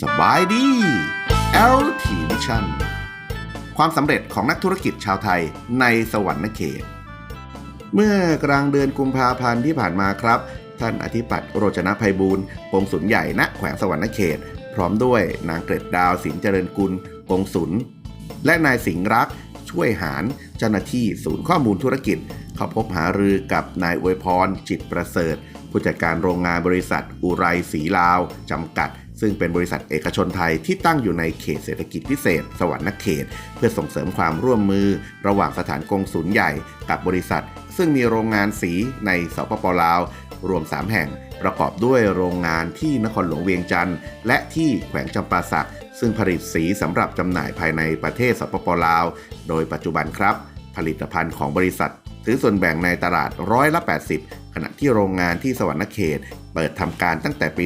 สบายดี LT Vision ความสำเร็จของนักธุรกิจชาวไทยในสวรรค์เขต เมื่อกลางเดือนกุมภาพันธ์ที่ผ่านมาครับ ท่านอธิปัตย์โรจนภัยบูรณ์กงสุลใหญ่ณแขวงสวรรค์เขต พร้อมด้วยนางเกร็ดดาวสินเจริญกุลกงสุลและนายสิงห์รัก ช่วยหารเจ้าหน้าที่ศูนย์ข้อมูลธุรกิจ เข้าพบหารือกับนายอวยพร จิตประเสริฐ ผู้จัดการโรงงานบริษัท อุไรศรีลาว จำกัด ซึ่งเป็นบริษัทเอกชนไทยที่ตั้งอยู่ในเขตเศรษฐกิจพิเศษ สวรรค์เขต เพื่อส่งเสริมความร่วมมือ ระหว่างสถานกงศูนย์ใหญ่กับบริษัท ซึ่งมีโรงงานสีในสปปลาว รวม 3 แห่งประกอบด้วยโรงงานที่นครหลวงเวียงจันทร์และที่แขวงจำปาสัก ซึ่งผลิตสีสำหรับจำหน่ายภายในประเทศสปปลาว โดยปัจจุบันครับ ผลิตภัณฑ์ของบริษัท ถือส่วนแบ่งในตลาดร้อยละ 80 ขณะที่โรงงานที่สวรรค์เขต เปิดทำการตั้งแต่ปี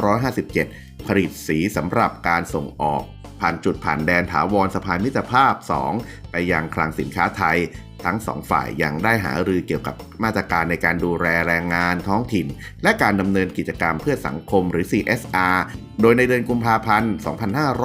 2557 ผลิตสีสำหรับการส่งออก ผ่านจุดผ่านแดนถาวรสะพานมิตรภาพ 2 ไปยังคลังสินค้าไทย ทั้งสองฝ่ายยังได้หารือเกี่ยวกับมาตรการในการดูแลแรงงานท้องถิ่น และการดำเนินกิจกรรมเพื่อสังคมหรือ CSR โดยในเดือนกุมภาพันธ์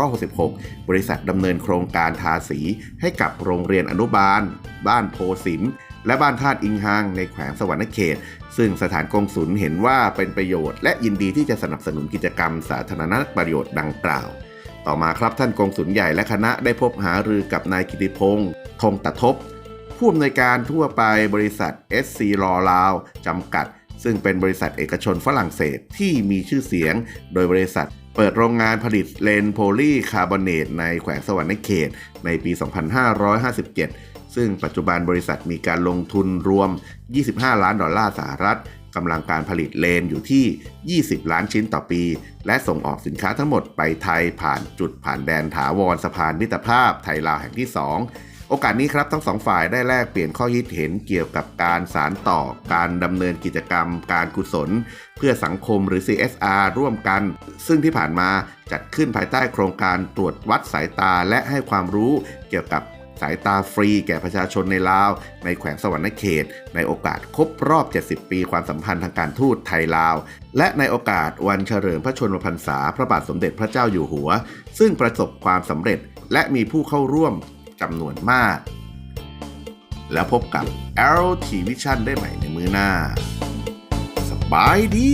2566 บริษัทดำเนินโครงการทาสีให้กับโรงเรียนอนุบาล บ้านโพสิน และบ้านธาตุอิงฮางในแขวงสวรรค์เขต ซึ่งสถานกงศุลเห็นว่าเป็นประโยชน์และยินดีที่จะสนับสนุนกิจกรรมสาธารณประโยชน์ดังกล่าว ต่อมาครับท่านกงศุลใหญ่และคณะได้พบหารือกับนายกิติพงศ์ธงตะทบ ผู้อำนวยการทั่วไปบริษัท SC ลอลาวจำกัด ซึ่งเป็นบริษัทเอกชนฝรั่งเศสที่มีชื่อเสียง โดยบริษัทเปิดโรงงานผลิตเลนโพลีคาร์บอเนตในแขวงสวรรค์เขตในปี 2557 ซึ่งปัจจุบันบริษัทมีการลงทุนรวม 25 ล้านดอลลาร์สหรัฐกำลังการผลิตเลนอยู่ที่ 20 ล้านชิ้นต่อปี และส่งออกสินค้าทั้งหมดไปไทยผ่านจุดผ่านแดนถาวรสะพานมิตรภาพไทยลาวแห่งที่ 2 โอกาสนี้ครับทั้งสองฝ่ายได้แลกเปลี่ยนข้อคิดเห็นเกี่ยวกับการสารต่อการดำเนินกิจกรรม การกุศล เพื่อสังคมหรือ CSR ร่วมกัน ซึ่งที่ผ่านมาจัดขึ้นภายใต้โครงการตรวจวัดสายตาและให้ความรู้เกี่ยวกับ สายตาฟรีแก่ประชาชนในลาว ในแขวงสวรรค์เขต ในโอกาสครบรอบ 70 ปีความสัมพันธ์ทางการทูตไทยลาว และในโอกาสวันเฉลิมพระชนมพรรษาพระบาทสมเด็จพระเจ้าอยู่หัว ซึ่งประสบความสำเร็จและมีผู้เข้าร่วมจำนวนมาก แล้วพบกับ LT Vision ได้ใหม่ในมือหน้า สบายดี